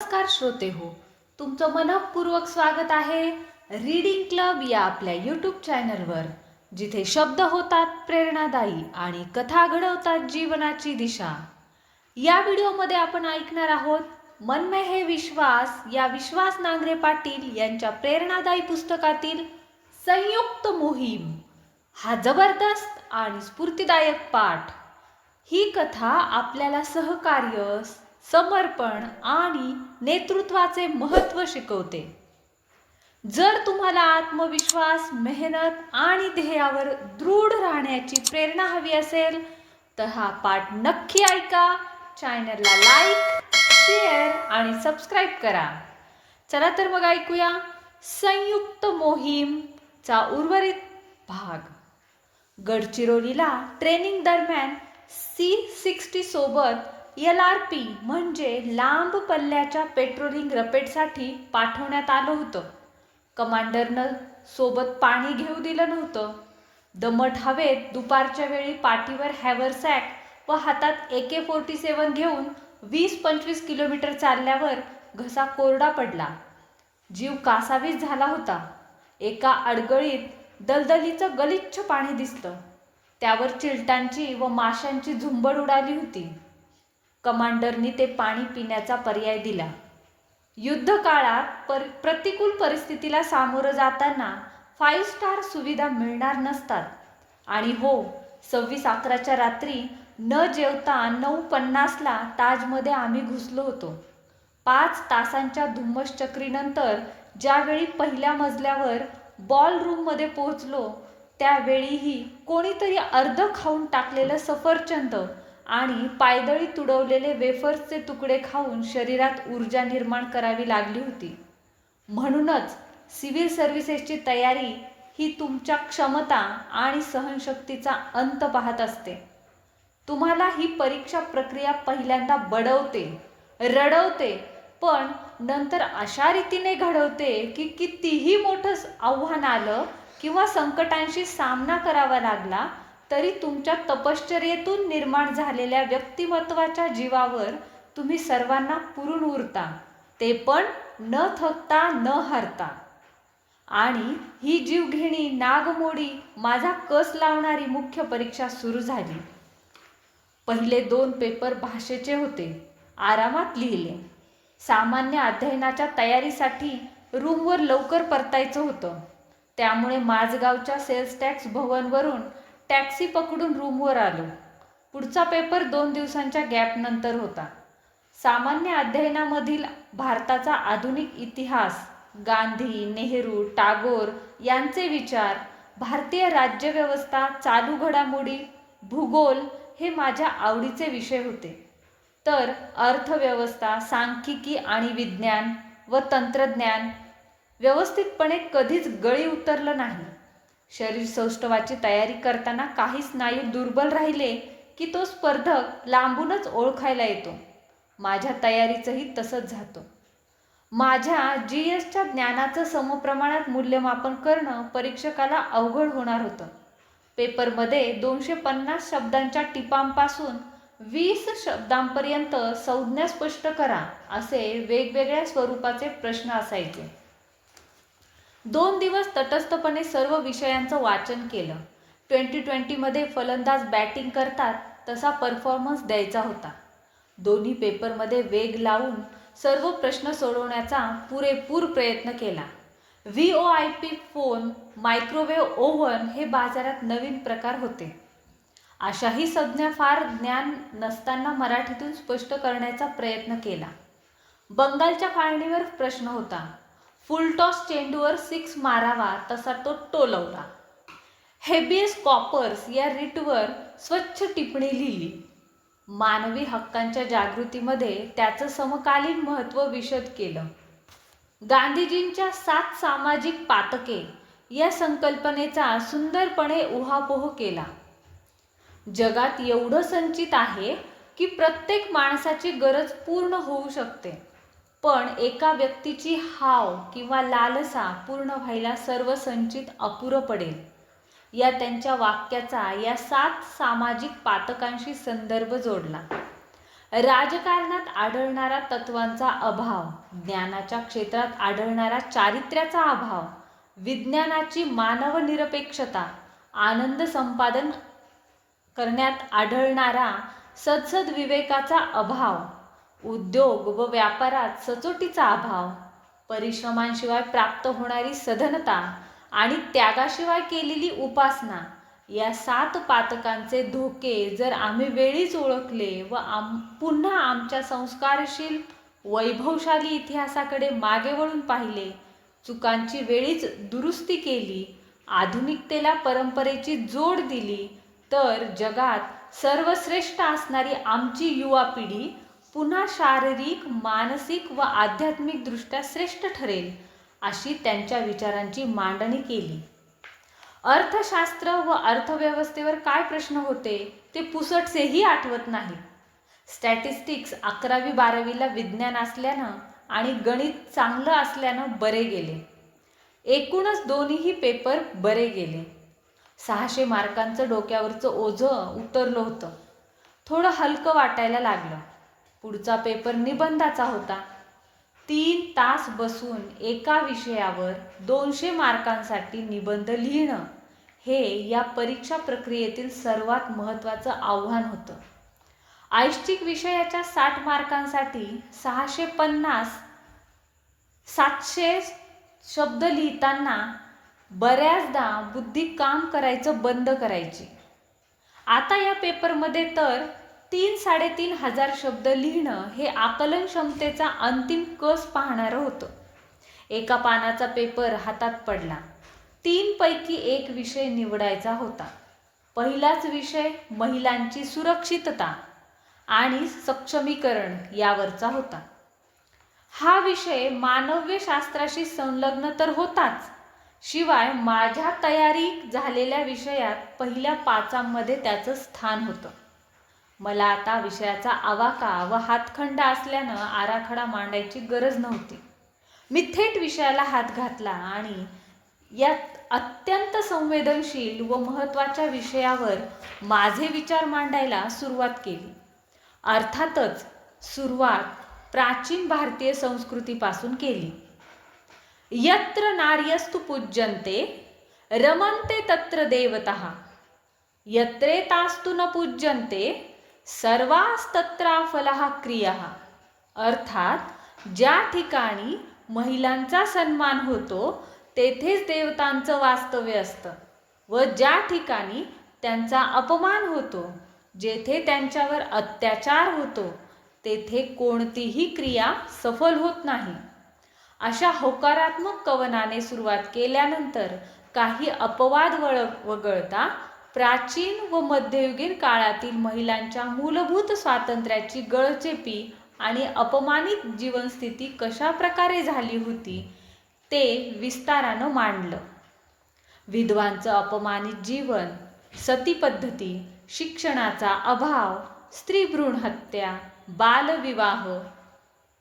नमस्कार श्रोते हो तुमचं मनपूर्वक स्वागत आहे रीडिंग क्लब या आपल्या यूट्यूब चॅनलवर जिथे शब्द होतात प्रेरणादायी आणि कथा घडवतात जीवनाची दिशा. या व्हिडिओमध्ये आपण ऐकणार आहोत मन हे विश्वास या विश्वास नांगरे पाटील यांच्या प्रेरणादायी पुस्तकातील संयुक्त मोहीम. हा जबरदस्त आणि स्फूर्तिदायक पाठ. ही कथा आपल्याला सहकार्य समर्पण आणि नेतृत्वाचे महत्त्व शिकवते. जर तुम्हाला आत्मविश्वास मेहनत आणि ध्येयावर दृढ राहण्याची प्रेरणा हवी असेल तर हा पाठ नक्की ऐका चॅनलला लाईक शेअर आणि सबस्क्राईब करा. चला तर मग ऐकूया संयुक्त मोहीमचा उर्वरित भाग. गडचिरोलीला ट्रेनिंग दरम्यान सी सिक्स्टी सोबत एल आर पी म्हणजे लांब पल्ल्याच्या पेट्रोलिंग रपेटसाठी पाठवण्यात आलं होतं. कमांडरनं सोबत पाणी घेऊ दिलं नव्हतं. दमट हवेत दुपारच्या वेळी पाठीवर हॅवरसॅक व हातात ए के फोर्टी सेवन घेऊन वीस पंचवीस किलोमीटर चालल्यावर घसा कोरडा पडला. जीव कासावीस झाला होता. एका अडगळीत दलदलीचं गलिच्छ पाणी दिसतं. त्यावर चिलटांची व माशांची झुंबड उडाली होती. कमांडरनी ते पाणी पिण्याचा पर्याय दिला. युद्ध काळात पर प्रतिकूल परिस्थितीला सामोरं जाताना फाईव्ह स्टार सुविधा मिळणार नसतात. आणि हो सव्वीस अकराच्या रात्री न जेवता नऊ पन्नासला ताजमध्ये आम्ही घुसलो होतो. पाच तासांच्या धुम्मसचक्रीनंतर ज्यावेळी पहिल्या मजल्यावर बॉल रूममध्ये पोहोचलो त्यावेळीही कोणीतरी अर्ध खाऊन टाकलेलं सफरचंद आणि पायदळी तुडवलेले वेफर्सचे तुकडे खाऊन शरीरात ऊर्जा निर्माण करावी लागली होती. म्हणूनच सिव्हिल सर्व्हिसेसची तयारी ही तुमच्या क्षमता आणि सहनशक्तीचा अंत पाहत असते. तुम्हाला ही परीक्षा प्रक्रिया पहिल्यांदा बडवते रडवते पण नंतर अशा रीतीने घडवते की कितीही मोठं आव्हान आलं किंवा संकटांशी सामना करावा लागला तरी तुमच्या तपश्चर्येतून निर्माण झालेल्या व्यक्तिमत्वाच्या जीवावर तुम्ही सर्वांना पुरून उरता. ते पण न थकता न हरता. आणि ही जीवघेणी नागमोडी माझा कस लावणारी मुख्य परीक्षा सुरू झाली. पहिले दोन पेपर भाषेचे होते. आरामात लिहिले. सामान्य अध्ययनाच्या तयारीसाठी रूमवर लवकर परतायचं होतं. त्यामुळे माझगावच्या सेल्स टॅक्स भवनवरून टॅक्सी पकडून रूमवर आलो. पुढचा पेपर दोन दिवसांच्या गॅपनंतर होता. सामान्य अध्ययनामधील भारताचा आधुनिक इतिहास गांधी नेहरू टागोर यांचे विचार भारतीय राज्यव्यवस्था चालू घडामोडी भूगोल हे माझ्या आवडीचे विषय होते. तर अर्थव्यवस्था सांख्यिकी आणि विज्ञान व तंत्रज्ञान व्यवस्थितपणे कधीच गळी उतरलं नाही. शरीर सौष्ठवाची तयारी करताना काही स्नायू दुर्बल राहिले की तो स्पर्धक लांबूनच ओळखायला येतो. माझ्या तयारीचंही तसंच जातो. माझ्या जी एसच्या ज्ञानाचं समप्रमाणात मूल्यमापन करणं परीक्षकाला अवघड होणार होतं. पेपरमध्ये दोनशे पन्नास शब्दांच्या टिपांपासून वीस शब्दांपर्यंत संज्ञा स्पष्ट करा असे वेगवेगळ्या स्वरूपाचे प्रश्न असायचे. दोन दिवस तटस्थपणे सर्व विषयांचं वाचन केलं. ट्वेंटी ट्वेंटीमध्ये फलंदाज बॅटिंग करतात तसा परफॉर्मन्स द्यायचा होता. दोन्ही पेपरमध्ये वेग लावून सर्व प्रश्न सोडवण्याचा पुरेपूर प्रयत्न केला. V O I P phone microwave oven हे बाजारात नवीन प्रकार होते. अशाही संज्ञा फार ज्ञान नसताना मराठीतून स्पष्ट करण्याचा प्रयत्न केला. बंगालच्या फाळणीवर प्रश्न होता. फुलटॉस चेंडूवर सिक्स मारावा तसा तो टोलवला. हेबियस कॉपर्स या रिटवर स्वच्छ टिप्पणी लिहिली. मानवी हक्कांच्या जागृतीमध्ये त्याचं समकालीन महत्त्व विशद केलं. गांधीजींच्या सात सामाजिक पातके या संकल्पनेचा सुंदरपणे उहापोह केला. जगात एवढं संचित आहे की प्रत्येक माणसाची गरज पूर्ण होऊ शकते. पण एका व्यक्तीची हाव किंवा लालसा पूर्ण व्हायला सर्व संचित अपुरं पडेल. या त्यांच्या वाक्याचा या सात सामाजिक पातकांशी संदर्भ जोडला. राजकारणात आढळणारा तत्वांचा अभाव ज्ञानाच्या क्षेत्रात आढळणारा चारित्र्याचा अभाव विज्ञानाची मानवनिरपेक्षता आनंद संपादन करण्यात आढळणारा सदसद विवेकाचा अभाव उद्योग व व्यापारात सचोटीचा अभाव परिश्रमांशिवाय प्राप्त होणारी सधनता आणि त्यागाशिवाय केलेली उपासना या सात पातकांचे धोके जर आम्ही वेळीच ओळखले व आम पुन्हा आमच्या संस्कारशील वैभवशाली इतिहासाकडे मागे वळून पाहिले चुकांची वेळीच दुरुस्ती केली आधुनिकतेला परंपरेची जोड दिली तर जगात सर्वश्रेष्ठ असणारी आमची युवा पिढी पुन्हा शारीरिक मानसिक व आध्यात्मिकदृष्ट्या श्रेष्ठ ठरेल अशी त्यांच्या विचारांची मांडणी केली. अर्थशास्त्र व अर्थव्यवस्थेवर काय प्रश्न होते ते पुसटसेही आठवत नाही. स्टॅटिस्टिक्स अकरावी बारावीला विज्ञान असल्यानं आणि गणित चांगलं असल्यानं बरे गेले. एकूणच दोन्हीही पेपर बरे गेले. सहाशे मार्कांचं डोक्यावरचं ओझं उतरलं होतं. थोडं हलकं वाटायला लागलं. पुढचा पेपर निबंधाचा होता. तीन तास बसून एका विषयावर दोनशे मार्कांसाठी निबंध लिहिणं हे या परीक्षा प्रक्रियेतील सर्वात महत्त्वाचं आव्हान होतं. ऐच्छिक विषयाच्या साठ मार्कांसाठी सहाशे पन्नास सातशे शब्द लिहिताना बऱ्याचदा बुद्धी काम करायचं बंद करायची. आता या पेपरमध्ये तर तीन साडेतीन हजार शब्द लिहिणं हे आकलन क्षमतेचा अंतिम कस पाहणारं होतं. एका पानाचा पेपर हातात पडला. तीनपैकी एक विषय निवडायचा होता. पहिलाच विषय महिलांची सुरक्षितता आणि सक्षमीकरण यावरचा होता. हा विषय मानव्यशास्त्राशी संलग्न तर होताच. शिवाय माझ्या तयारी झालेल्या विषयात पहिल्या पाचांमध्ये त्याचं स्थान होतं. मला आता विषयाचा आवाका व हातखंड असल्यानं आराखडा मांडायची गरज नव्हती. मी थेट विषयाला हात घातला आणि यात अत्यंत संवेदनशील व महत्त्वाच्या विषयावर माझे विचार मांडायला सुरुवात केली. अर्थातच सुरुवात प्राचीन भारतीय संस्कृतीपासून केली. यत्र नार्यस्तु पूज्यन्ते रमन्ते तत्र देवतः. यत्रेतास्तु न पूज्यन्ते सर्वास्तत्राफलः क्रिया. अर्थात ज्या ठिकाणी महिलांचा सन्मान होतो तेथेच देवतांचं वास्तव्य असतं. व ज्या ठिकाणी त्यांचा अपमान होतो जेथे त्यांच्यावर अत्याचार होतो तेथे कोणतीही क्रिया सफल होत नाही. अशा होकारात्मक कवनाने सुरुवात केल्यानंतर काही अपवाद वळ वगळता प्राचीन व मध्ययुगीन काळातील महिलांच्या मूलभूत स्वातंत्र्याची गळचेपी आणि अपमानित जीवनस्थिती कशा प्रकारे झाली होती ते विस्तारानं मांडलं. विधवांचं अपमानित जीवन सती पद्धती शिक्षणाचा अभाव स्त्रीभ्रूण हत्या बालविवाह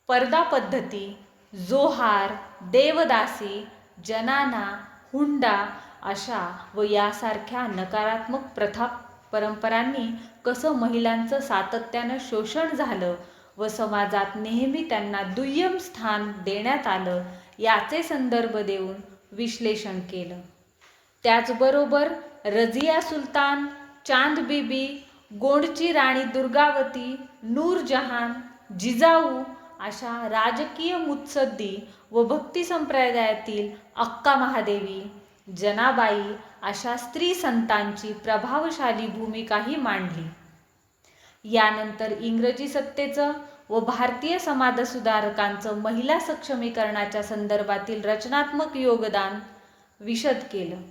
पर्दा पद्धती जोहार देवदासी जनाना हुंडा अशा व यासारख्या नकारात्मक प्रथा परंपरांनी कसं महिलांचं सातत्यानं शोषण झालं व समाजात नेहमी त्यांना दुय्यम स्थान देण्यात आलं याचे संदर्भ देऊन विश्लेषण केलं. त्याचबरोबर रझिया सुलतान चांद बीबी गोंडची राणी दुर्गावती नूरजहान जिजाऊ अशा राजकीय मुत्सद्दी व भक्ती संप्रदायातील अक्का महादेवी जनाबाई अशा स्त्री संतांची प्रभावशाली भूमिकाही मांडली. यानंतर इंग्रजी सत्तेचं व भारतीय समाजसुधारकांचं महिला सक्षमीकरणाच्या संदर्भातील रचनात्मक योगदान विशद केलं.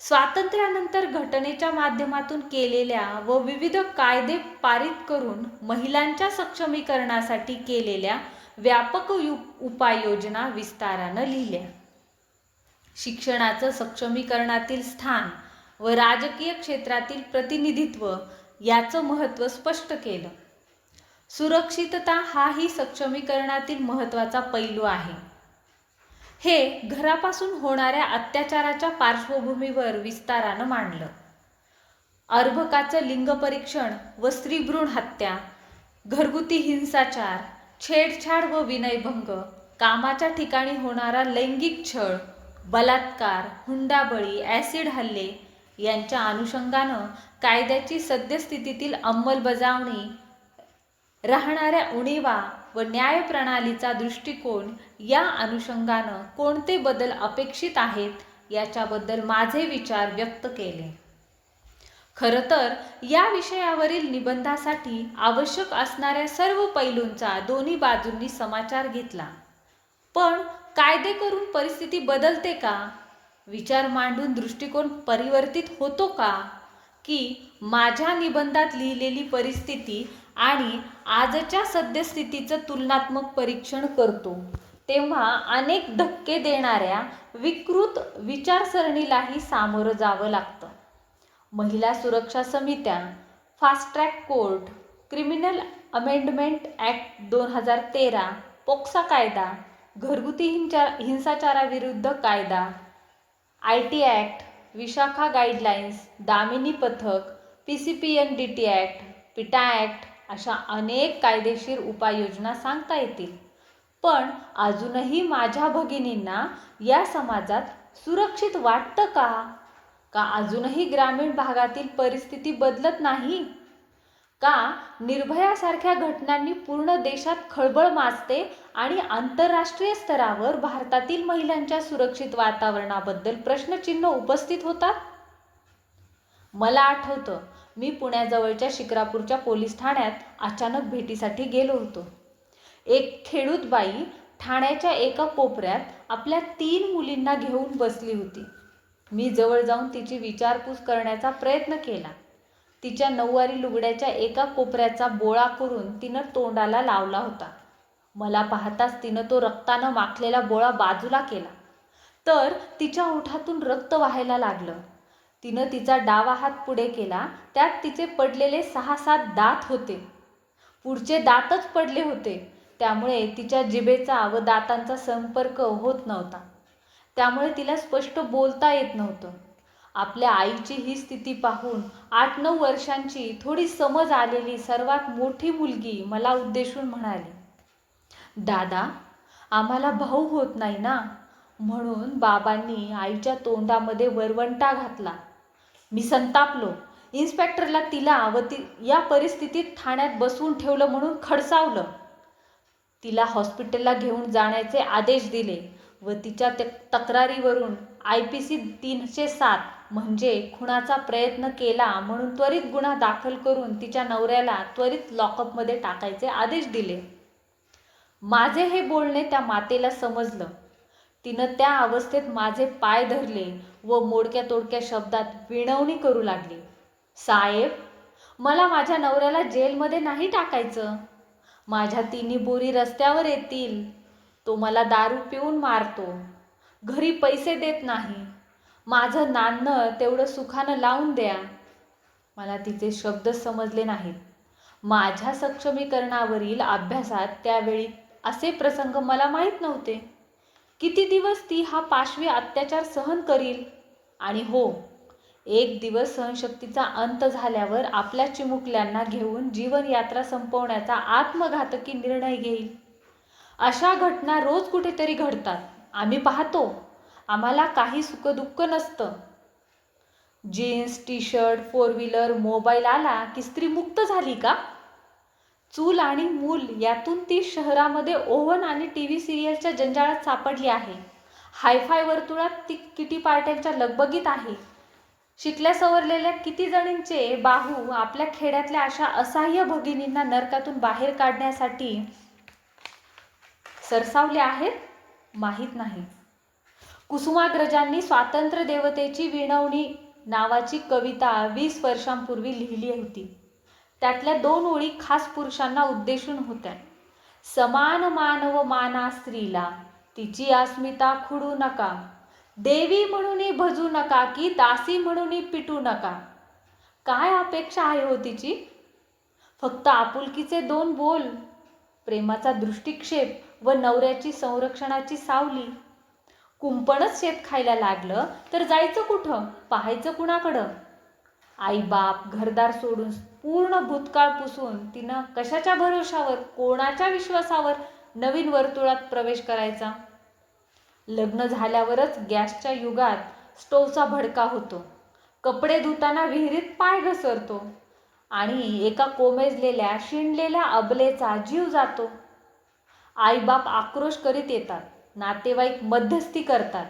स्वातंत्र्यानंतर घटनेच्या माध्यमातून केलेल्या व विविध कायदे पारित करून महिलांच्या सक्षमीकरणासाठी केलेल्या व्यापक यु उपाययोजना विस्तारानं लिहिल्या. शिक्षणाचं सक्षमीकरणातील स्थान व राजकीय क्षेत्रातील प्रतिनिधित्व याचं महत्त्व स्पष्ट केलं. सुरक्षितता हाही सक्षमीकरणातील महत्त्वाचा पैलू आहे. हे घरापासून होणाऱ्या अत्याचाराच्या पार्श्वभूमीवर विस्तारानं मांडलं. अर्भकाचं लिंगपरीक्षण व स्त्रीभ्रूण हत्या घरगुती हिंसाचार छेडछाड व विनयभंग कामाच्या ठिकाणी होणारा लैंगिक छळ बलात्कार हुंडाबळी ॲसिड हल्ले यांच्या अनुषंगानं कायद्याची सद्यस्थितीतील अंमलबजावणी राहणाऱ्या उणीवा व न्यायप्रणालीचा दृष्टिकोन या अनुषंगानं कोणते बदल अपेक्षित आहेत याच्याबद्दल माझे विचार व्यक्त केले. खरं तर या विषयावरील निबंधासाठी आवश्यक असणाऱ्या सर्व पैलूंचा दोन्ही बाजूंनी समाचार घेतला. पण कायदे करून परिस्थिती बदलते का? विचार मांडून दृष्टिकोन परिवर्तित होतो का? की माझ्या निबंधात लिहिलेली परिस्थिती आणि आजच्या सद्यस्थितीचं तुलनात्मक परीक्षण करतो. तेव्हा अनेक धक्के देणाऱ्या विकृत विचारसरणीलाही सामोरं जावं लागतं. महिला सुरक्षा समित्या fast track court criminal amendment act दोन हजार तेरा पोक्सा कायदा घरगुती हिंचा हिंसाचाराविरुद्ध कायदा I T act Vishakha guidelines Damini पथक P C P N D T act PITA act अशा अनेक कायदेशीर उपाययोजना सांगता येतील. पण अजूनही माझ्या भगिनींना या समाजात सुरक्षित वाटतं का? का अजूनही ग्रामीण भागातील परिस्थिती बदलत नाही? का निर्भयासारख्या घटनांनी पूर्ण देशात खळबळ माजते आणि आंतरराष्ट्रीय स्तरावर भारतातील महिलांच्या सुरक्षित वातावरणाबद्दल प्रश्नचिन्ह उपस्थित होतात? मला आठवतं मी पुण्याजवळच्या शिक्रापूरच्या पोलीस ठाण्यात अचानक भेटीसाठी गेलो होतो. एक खेडूत बाई ठाण्याच्या एका कोपऱ्यात आपल्या तीन मुलींना घेऊन बसली होती. मी जवळ जाऊन तिची विचारपूस करण्याचा प्रयत्न केला. तिच्या नऊवारी लुगड्याच्या एका कोपऱ्याचा बोळा करून तिनं तोंडाला लावला होता. मला पाहताच तिनं तो रक्तानं माखलेला बोळा बाजूला केला. तर तिच्या ओठातून रक्त व्हायला लागलं. तिनं तिचा डावा हात पुढे केला. त्यात तिचे पडलेले सहा सात दात होते. पुढचे दातच पडले होते. त्यामुळे तिच्या जिभेचा व दातांचा संपर्क होत नव्हता. त्यामुळे तिला स्पष्ट बोलता येत नव्हतं. आपल्या आईची ही स्थिती पाहून आठ नऊ वर्षांची थोडी समज आलेली सर्वात मोठी मुलगी मला उद्देशून म्हणाली दादा आम्हाला भाऊ होत नाही ना म्हणून बाबांनी आईच्या तोंडामध्ये वरवंटा घातला. मी संतापलो. इन्स्पेक्टरला तिला व ती या परिस्थितीत ठाण्यात बसवून ठेवलं म्हणून खडसावलं. तिला हॉस्पिटलला घेऊन जाण्याचे आदेश दिले व तिच्या तक्रारीवरून आय पी सी तीनशे सात म्हणजे खुणाचा प्रयत्न केला म्हणून त्वरित गुन्हा दाखल करून तिच्या नवऱ्याला त्वरित लॉकअपमध्ये टाकायचे आदेश दिले. माझे हे बोलणे त्या मातेला समजलं. तिनं त्या अवस्थेत माझे पाय धरले व मोडक्या तोडक्या शब्दात विणवणी करू लागली. साहेब मला माझ्या नवऱ्याला जेलमध्ये नाही टाकायचं. माझ्या तिन्ही बोरी रस्त्यावर येतील. तो मला दारू पिऊन मारतो. घरी पैसे देत नाही. माझं नाणं तेवढं सुखानं लावून द्या. मला तिचे शब्द समजले नाहीत. माझ्या सक्षमीकरणावरील अभ्यासात त्यावेळी असे प्रसंग मला माहीत नव्हते. किती दिवस ती हा पाशवी अत्याचार सहन करील? आणि हो एक दिवस सहनशक्तीचा अंत झाल्यावर आपल्या चिमुकल्यांना घेऊन जीवनयात्रा संपवण्याचा आत्मघातकी निर्णय घेईल. अशा घटना रोज कुठेतरी घडतात. आम्ही पाहतो आम्हाला काही सुखदुःख नसतं. Jeans T shirt four wheeler mobile आला की स्त्री मुक्त झाली का? चूल आणि मूल यातून ती शहरामध्ये ओव्हन आणि टी व्ही सिरियलच्या जंजाळात सापडली आहे. हायफाय वर्तुळात ती किटी पार्ट्यांच्या लगबगीत आहे. शिकल्या सवरलेल्या किती जणींचे बाहू आपल्या खेड्यातल्या अशा असहाय्य भगिनींना नरकातून बाहेर काढण्यासाठी सरसावले आहेत? माहीत नाही. कुसुमाग्रजांनी स्वातंत्र्य देवतेची विणवणी नावाची कविता वीस वर्षांपूर्वी लिहिली होती. त्यातल्या दोन ओळी खास पुरुषांना उद्देशून होत्या. समान मानव माना स्त्रीला तिची अस्मिता खुडू नका. देवी म्हणून भजू नका की दासी म्हणून पिटू नका. काय अपेक्षा आहे हो तिची? फक्त आपुलकीचे दोन बोल प्रेमाचा दृष्टिक्षेप व नवऱ्याची संरक्षणाची सावली. कुंपणच शेत खायला लागलं तर जायचं कुठं? पाहायचं कुणाकडं? आई बाप घरदार सोडून पूर्ण भूतकाळ पुसून तिनं कशाच्या भरोशावर कोणाच्या विश्वासावर नवीन वर्तुळात प्रवेश करायचा? लग्न झाल्यावरच गॅसच्या युगात स्टोवचा भडका होतो. कपडे धुताना विहिरीत पाय घसरतो आणि एका कोमेजलेल्या शिणलेल्या अबलेचा जीव जातो. आईबाप आक्रोश करीत येतात नातेवाईक मध्यस्थी करतात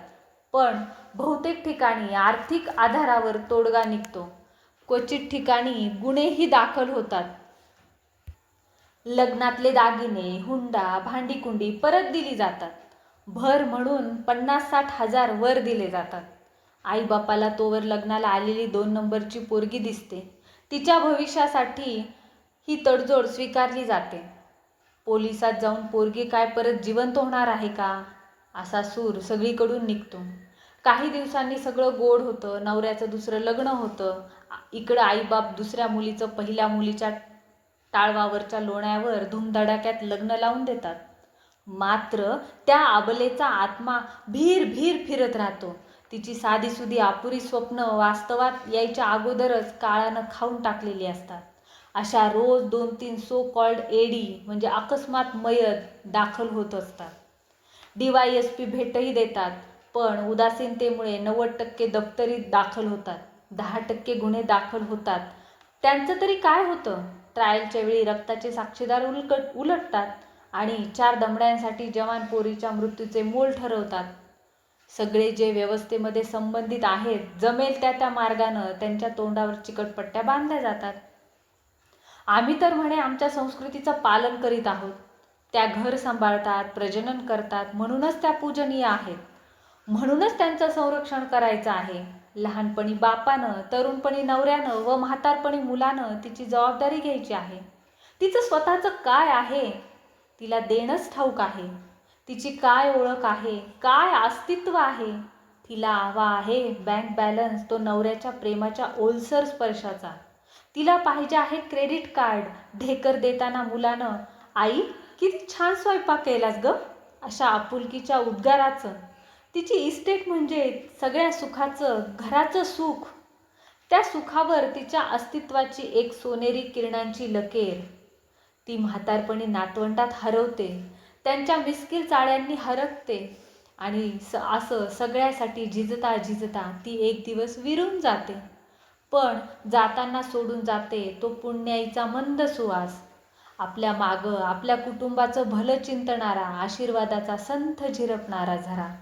पण बहुतेक ठिकाणी आर्थिक आधारावर तोडगा निघतो. क्वचित ठिकाणी गुन्हेही दाखल होतात. लग्नातले दागिने हुंडा भांडीकुंडी परत दिली जातात. भर म्हणून पन्नास साठ हजार वर दिले जातात. आईबापाला तोवर लग्नाला आलेली दोन नंबरची पोरगी दिसते. तिच्या भविष्यासाठी ही तडजोड स्वीकारली जाते. पोलिसात जाऊन पोरगी काय परत जिवंत होणार आहे का? असा सूर सगळीकडून निघतो. काही दिवसांनी सगळं गोड होतं नवऱ्याचं दुसरं लग्न होतं इकडं आईबाप दुसऱ्या मुलीचं पहिल्या मुलीच्या टाळवावरच्या लोण्यावर धूमधडाक्यात लग्न लावून देतात. मात्र त्या आबलेचा आत्मा भीर भीर फिरत राहतो. तिची साधीसुधी अपुरी स्वप्न वास्तवात यायच्या अगोदरच काळानं खाऊन टाकलेली असतात. अशा रोज दोन तीन सो कॉल्ड एडी म्हणजे अकस्मात मयत दाखल होत असतात. डी वाय एस पी भेटही देतात पण उदासीनतेमुळे नव्वद टक्के दप्तरीत दाखल होतात. दहा टक्के गुन्हे दाखल होतात. त्यांचं तरी काय होतं? ट्रायलच्या वेळी रक्ताचे साक्षीदार उलकट उलटतात आणि चार दमड्यांसाठी जवान पोरीच्या मृत्यूचे मोल ठरवतात. सगळे जे व्यवस्थेमध्ये संबंधित आहेत जमेल त्या त्या मार्गानं त्यांच्या तोंडावर चिकटपट्ट्या बांधल्या जातात. आम्ही तर म्हणे आमच्या संस्कृतीचं पालन करीत आहोत. त्या घर सांभाळतात प्रजनन करतात म्हणूनच त्या पूजनीय आहेत. म्हणूनच त्यांचं संरक्षण करायचं आहे. लहानपणी बापानं तरुणपणी नवऱ्यानं व म्हातारपणी मुलानं तिची जबाबदारी घ्यायची आहे. तिचं स्वतःचं काय आहे? तिला देणंच ठाऊक आहे. तिची काय ओळख आहे? काय अस्तित्व आहे? तिला हवा आहे बँक बॅलन्स तो नवऱ्याच्या प्रेमाच्या ओलसर स्पर्शाचा. तिला पाहिजे आहे क्रेडिट कार्ड ढेकर देताना मुलानं आई किती छान स्वयंपाक केलास ग अशा आपुलकीच्या उद्गाराचं. तिची इस्टेट म्हणजे सगळ्या सुखाचं घराचं सुख. त्या सुखावर तिच्या अस्तित्वाची एक सोनेरी किरणांची लकेर. ती म्हातारपणी नातवंडात हरवते त्यांच्या मिस्किल चाळ्यांनी हरकते आणि स असं सगळ्यासाठी झिजता झिजता ती एक दिवस विरून जाते. पण जाताना सोडून जाते तो पुण्याईचा मंद सुवास. आपल्या मागं आपल्या कुटुंबाचं भलं चिंतणारा आशीर्वादाचा संथ झिरपणारा झरा.